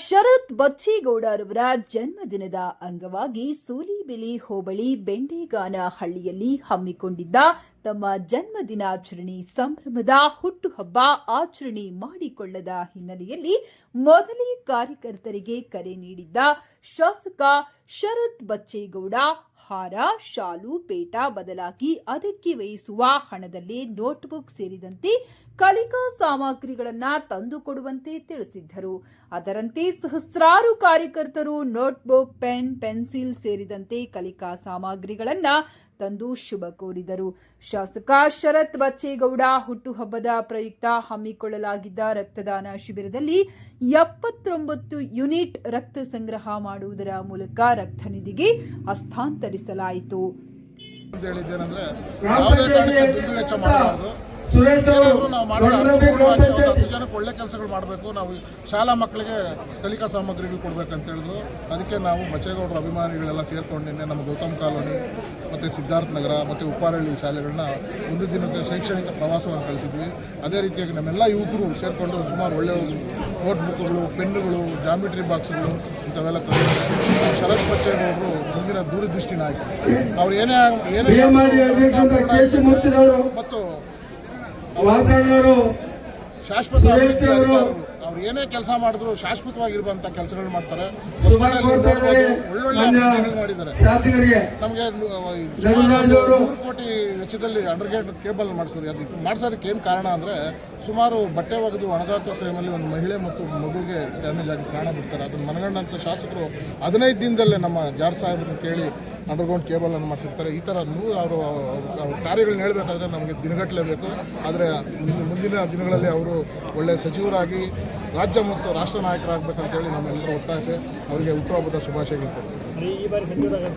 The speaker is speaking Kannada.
ಶರತ್ ಬಚ್ಚೇಗೌಡರವರ ಜನ್ಮದಿನದ ಅಂಗವಾಗಿ ಸೂಲಿಬಿಲಿ ಹೋಬಳಿ ಬೆಂಡೇಗಾನ ಹಳ್ಳಿಯಲ್ಲಿ ಹಮ್ಮಿಕೊಂಡಿದ್ದ ತಮ್ಮ ಜನ್ಮದಿನಾಚರಣೆ ಸಂಭ್ರಮದ ಹುಟ್ಟುಹಬ್ಬ ಆಚರಣೆ ಮಾಡಿಕೊಳ್ಳದ ಹಿನ್ನೆಲೆಯಲ್ಲಿ ಮೊದಲೇ ಕಾರ್ಯಕರ್ತರಿಗೆ ಕರೆ ನೀಡಿದ್ದ ಶಾಸಕ ಶರತ್ ಬಚ್ಚೇಗೌಡ ಹಾರ ಶಾಲು, ಪೇಟ ಬದಲಾಗಿ ಅದಕ್ಕೆ ವಹಿಸುವ ಹಣದಲ್ಲಿ ನೋಟ್ಬುಕ್ ಸೇರಿದಂತೆ ಕಲಿಕಾ ಸಾಮಗ್ರಿಗಳನ್ನ ತಂದುಕೊಡುವಂತೆ ತಿಳಿಸಿದ್ದರು. ಅದರಂತೆ ಸಹಸ್ರಾರು ಕಾರ್ಯಕರ್ತರು ನೋಟ್ಬುಕ್, ಪೆನ್, ಪೆನ್ಸಿಲ್ ಸೇರಿದಂತೆ ಕಲಿಕಾ ಸಾಮಗ್ರಿಗಳನ್ನ ತಂದು ಶುಭ ಕೋರಿದರು. ಶಾಸಕ ಶರತ್ ಬಚ್ಚೇಗೌಡ ಹುಟ್ಟುಹಬ್ಬದ ಪ್ರಯುಕ್ತ ಹಮ್ಮಿಕೊಳ್ಳಲಾಗಿದ್ದ ರಕ್ತದಾನ ಶಿಬಿರದಲ್ಲಿ ಎಪ್ಪತ್ತೊಂಬತ್ತು ಯೂನಿಟ್ ರಕ್ತ ಸಂಗ್ರಹ ಮಾಡುವುದರ ಮೂಲಕ ರಕ್ತ ನಿಧಿಗೆ ಹಸ್ತಾಂತರಿಸಲಾಯಿತು. ಸುರೇಶ್ ಜನಕ್ಕೆ ಒಳ್ಳೆ ಕೆಲಸಗಳು ಮಾಡಬೇಕು. ನಾವು ಶಾಲಾ ಮಕ್ಕಳಿಗೆ ಕಲಿಕಾ ಸಾಮಗ್ರಿಗಳು ಕೊಡಬೇಕಂತ ಹೇಳಿದ್ರು. ಅದಕ್ಕೆ ನಾವು ಬಚ್ಚೇಗೌಡರ ಅಭಿಮಾನಿಗಳೆಲ್ಲ ಸೇರ್ಕೊಂಡು ನಿನ್ನೆ ನಮ್ಮ ಗೌತಮ್ ಕಾಲೋನಿ ಮತ್ತು ಸಿದ್ಧಾರ್ಥ ನಗರ ಮತ್ತು ಉಪ್ಪಾರಳ್ಳಿ ಶಾಲೆಗಳನ್ನ ಒಂದು ದಿನಕ್ಕೆ ಶೈಕ್ಷಣಿಕ ಪ್ರವಾಸವನ್ನು ಕಳಿಸಿದ್ವಿ. ಅದೇ ರೀತಿಯಾಗಿ ನಮ್ಮೆಲ್ಲ ಯುವಕರು ಸೇರಿಕೊಂಡು ಸುಮಾರು ಒಳ್ಳೆಯ ನೋಟ್ಬುಕ್ಗಳು ಪೆನ್ನುಗಳು ಜಾಮಿಟ್ರಿ ಬಾಕ್ಸ್ಗಳು ಇಂಥವೆಲ್ಲ ಶರತ್ ಬಚ್ಚೇಗೌಡರು ಮುಂದಿನ ದೂರದೃಷ್ಟಿ ನಾಯಕ. ಅವ್ರು ಏನೇ ಏನೇ ಮತ್ತು ವಾಸಣ್ಣವರು ಶಾಶ್ವತ ಅವರು ಅವ್ರು ಏನೇ ಕೆಲಸ ಮಾಡಿದ್ರು ಶಾಶ್ವತವಾಗಿರುವಂತ ಕೆಲಸಗಳು ಮಾಡ್ತಾರೆ. ಮಾಡಿದ್ದಾರೆ. ನಮಗೆ ನೂರು ಕೋಟಿ ವೆಚ್ಚದಲ್ಲಿ ಅಂಡರ್ಗ್ರೌಂಡ್ ಕೇಬಲ್ ಮಾಡಿಸಿದ್ರು. ಅದಕ್ಕೆ ಮಾಡಿಸೋದಕ್ಕೆ ಏನು ಕಾರಣ ಅಂದರೆ ಸುಮಾರು ಬಟ್ಟೆ ಒಗೆದು ಒಣಗಾಕೋ ಸಮಯದಲ್ಲಿ ಒಂದು ಮಹಿಳೆ ಮತ್ತು ಮಗುಗೆ ಡ್ಯಾಮೇಜ್ ಆಗಿ ಕಾರಣ ಬಿಡ್ತಾರೆ. ಅದನ್ನು ಮನಗಂಡಂತ ಶಾಸಕರು ಹದಿನೈದು ದಿನದಲ್ಲೇ ನಮ್ಮ ಜಾರ್ ಸಾಹೇಬ್ರನ್ನ ಕೇಳಿ ಅಂಡರ್ಗ್ರೌಂಡ್ ಕೇಬಲ್ ಅನ್ನು ಮಾಡಿಸಿರ್ತಾರೆ. ಈ ಥರ ನೂರು ಅವರು ಅವ್ರ ಕಾರ್ಯಗಳನ್ನ ಹೇಳಬೇಕಾದ್ರೆ ನಮಗೆ ದಿನಗಟ್ಟಲೆ ಬೇಕು. ಆದರೆ ಮುಂದಿನ ದಿನಗಳಲ್ಲಿ ಅವರು ಒಳ್ಳೆಯ ಸಚಿವರಾಗಿ ರಾಜ್ಯ ಮತ್ತು ರಾಷ್ಟ್ರ ನಾಯಕರಾಗಬೇಕಂತೇಳಿ ನಮ್ಮೆಲ್ಲರ ಒತ್ತಾಸೆ ಅವರಿಗೆ ಹುಟ್ಟುಹಬ್ಬದ ಶುಭಾಶಯಗಳು. ಕೊಡ್ತೀವಿ